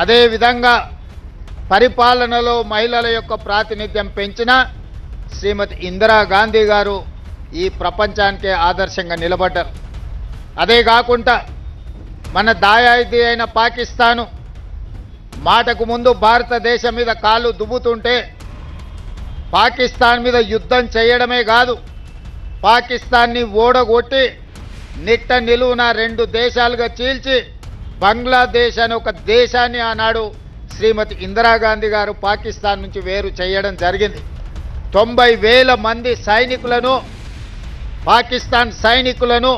అదేవిధంగా పరిపాలనలో మహిళల యొక్క ప్రాతినిధ్యం పెంచిన శ్రీమతి ఇందిరాగాంధీ గారు ఈ ప్రపంచానికే ఆదర్శంగా నిలబడ్డారు. అదే కాకుండా మన దాయాది అయిన పాకిస్తాను మాటకు ముందు భారతదేశం మీద కాళ్ళు దువ్వుతుంటే పాకిస్తాన్ మీద యుద్ధం చేయడమే కాదు పాకిస్తాన్ని ఓడగొట్టి నిట్ట నిలువున రెండు దేశాలుగా చీల్చి బంగ్లాదేశ్ అనే ఒక దేశాన్ని ఆనాడు శ్రీమతి ఇందిరాగాంధీ గారు పాకిస్తాన్ నుంచి వేరు చేయడం జరిగింది. తొంభై వేల మంది సైనికులను పాకిస్తాన్ సైనికులను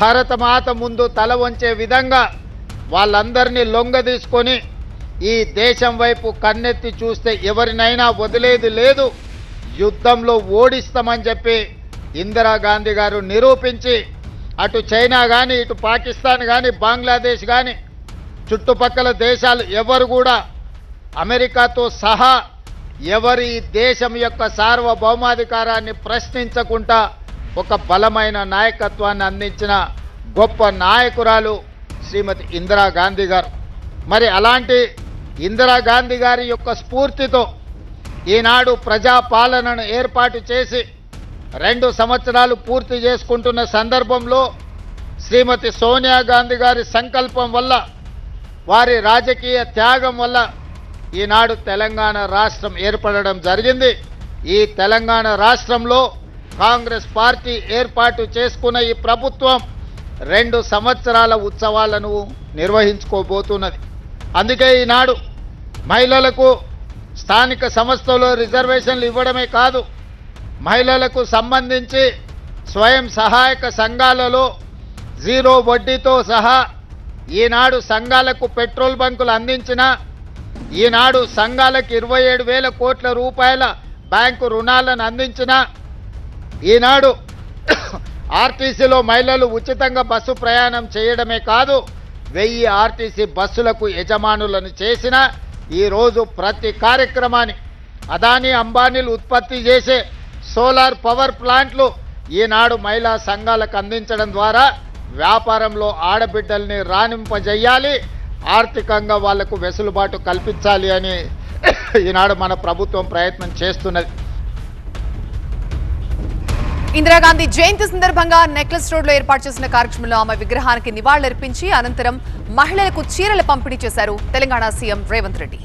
భారతమాత ముందు తల వంచే విధంగా వాళ్ళందరినీ లొంగదీసుకొని ఈ దేశం వైపు కన్నెత్తి చూస్తే ఎవరినైనా వదిలేదు లేదు. యుద్ధంలో ఓడిస్తామని చెప్పి ఇందిరాగాంధీ గారు నిరూపించి అటు చైనా కానీ ఇటు పాకిస్తాన్ కానీ బంగ్లాదేశ్ కానీ చుట్టుపక్కల దేశాలు ఎవరు కూడా అమెరికాతో సహా ఎవరి దేశం యొక్క సార్వభౌమాధికారాన్ని ప్రశ్నించకుండా ఒక బలమైన నాయకత్వాన్ని అందించిన గొప్ప నాయకురాలు శ్రీమతి ఇందిరాగాంధీ గారు. మరి అలాంటి ఇందిరాగాంధీ గారి యొక్క స్ఫూర్తితో ఈనాడు ప్రజాపాలనను ఏర్పాటు చేసి రెండు సంవత్సరాలు పూర్తి చేసుకుంటున్న సందర్భంలో శ్రీమతి సోనియా గాంధీ గారి సంకల్పం వల్ల వారి రాజకీయ త్యాగం వల్ల ఈనాడు తెలంగాణ రాష్ట్రం ఏర్పడడం జరిగింది. ఈ తెలంగాణ రాష్ట్రంలో కాంగ్రెస్ పార్టీ ఏర్పాటు చేసుకున్న ఈ ప్రభుత్వం రెండు సంవత్సరాల ఉత్సవాలను నిర్వహించుకోబోతున్నది. అందుకే ఈనాడు మహిళలకు స్థానిక సంస్థలో రిజర్వేషన్లు ఇవ్వడమే కాదు మహిళలకు సంబంధించి స్వయం సహాయక సంఘాలలో జీరో వడ్డీతో సహా ఈనాడు సంఘాలకు పెట్రోల్ బంకులు అందించిన ఈనాడు సంఘాలకు ఇరవై ఏడు వేల కోట్ల రూపాయల బ్యాంకు రుణాలను అందించిన ఈనాడు ఆర్టీసీలో మహిళలు ఉచితంగా బస్సు ప్రయాణం చేయడమే కాదు వెయ్యి ఆర్టీసీ బస్సులకు యజమానులను చేసిన ఈరోజు ప్రతి కార్యక్రమాన్ని అదానీ అంబానీలు ఉత్పత్తి చేసే సోలార్ పవర్ ప్లాంట్లు ఈనాడు మహిళా సంఘాలకు అందించడం ద్వారా వ్యాపారంలో ఆడబిడ్డల్ని రాణింపజేయాలి ఆర్థికంగా వాళ్ళకు వెసులుబాటు కల్పించాలి అని ఈనాడు మన ప్రభుత్వం ప్రయత్నం చేస్తున్నది. ఇందిరాగాంధీ జయంతి సందర్భంగా నెక్లెస్ రోడ్లో ఏర్పాటు చేసిన కార్యక్రమంలో ఆమె విగ్రహానికి నివాళులర్పించి అనంతరం మహిళలకు చీరలు పంపిణీ చేశారు తెలంగాణ సీఎం రేవంత్ రెడ్డి.